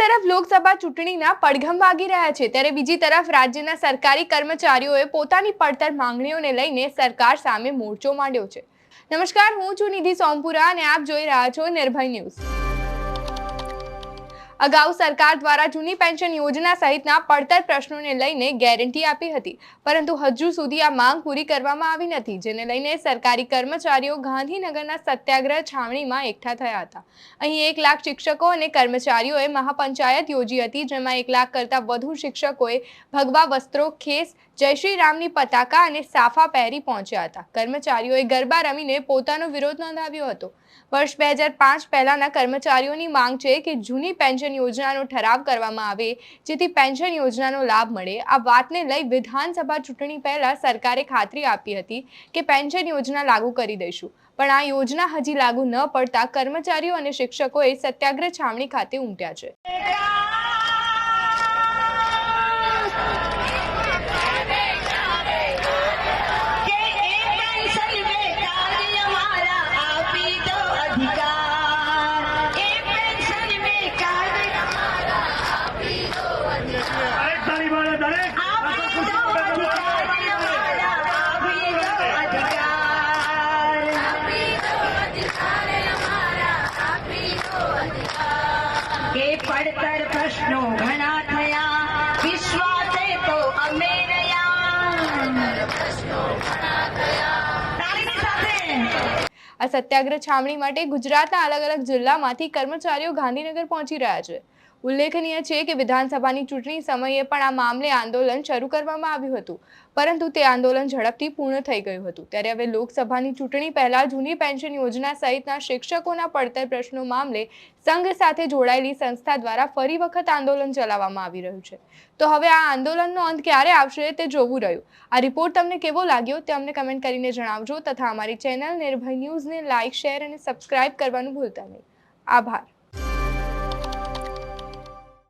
તરફ લોકસભા ચૂંટણીના પડઘમ વાગી રહ્યા છે, ત્યારે બીજી તરફ રાજ્યના સરકારી કર્મચારીઓએ પોતાની પડતર માંગણીઓને લઈને સરકાર સામે મોરચો માંડ્યો છે. નમસ્કાર, હું છું નિધિ સોમપુરા અને આપ જોઈ રહ્યા છો નિર્ભય ન્યૂઝ. અગાઉ સરકાર દ્વારા જૂની પેન્શન યોજના સહિતના પડતર પ્રશ્નોને લઈને ગેરંટી આપી હતી. પરંતુ હજુ સુધી આ માંગ પૂરી કરવામાં આવી નથી, જેને લઈને સરકારી કર્મચારીઓ ગાંધીનગરના સત્યાગ્રહ છાવણીમાં એકઠા થયા હતા. અહીં એક લાખ શિક્ષકો અને કર્મચારીઓએ મહાપંચાયત યોજી હતી, જેમાં એક લાખ કરતાં વધુ શિક્ષકોએ ભગવા વસ્ત્રો, ખેસ જય શ્રી રામની પતાકા અને સાફા પહેરી પહોંચ્યા હતા. કર્મચારીઓએ ગરબા રમીને પોતાનો વિરોધ નોંધાવ્યો હતો. વર્ષ બે હજાર પાંચ પહેલાના કર્મચારીઓની માંગ છે કે જૂની પેન્શન યોજનાનો ઠરાવ કરવામાં આવે, જેથી પેન્શન યોજનાનો લાભ મળે. આ વાતને લઈ વિધાનસભા ચૂંટણી પહેલા સરકારે ખાતરી આપી હતી કે પેન્શન યોજના લાગુ કરી દઈશું. પણ આ યોજના હજી લાગુ ન પડતા કર્મચારીઓ અને શિક્ષકોએ સત્યાગ્રહ છાવણી ખાતે ઉમટ્યા છે. કે પડતર પ્રશ્નો ઘણા થયા વિશ્વાસે તો અમે આ સત્યાગ્રહ છાવણી માટે ગુજરાતના અલગ અલગ જિલ્લામાંથી કર્મચારીઓ ગાંધીનગર પહોંચી રહ્યા છે. ઉલ્લેખનીય છે કે વિધાનસભાની ચૂંટણી સમયે પણ આ મામલે આંદોલન શરૂ કરવામાં આવ્યું હતું, પરંતુ તે આંદોલન ઝડપથી પૂર્ણ થઈ ગયું હતું. ત્યારે હવે લોકસભાની ચૂંટણી પહેલા જૂની પેન્શન યોજના સહિતના શિક્ષકોના પડતર પ્રશ્નો મામલે સંઘ સાથે જોડાયેલી સંસ્થા દ્વારા ફરી વખત આંદોલન ચલાવવામાં આવી રહ્યું છે. તો હવે આ આંદોલનનો અંત ક્યારે આવશે તે જોવું રહ્યું. આ રિપોર્ટ તમને કેવો લાગ્યો તે અમને કમેન્ટ કરીને જણાવજો, તથા અમારી ચેનલ નિર્ભય ન્યૂઝને લાઇક શેર અને સબસ્ક્રાઇબ કરવાનું ભૂલતા નહીં. આભાર.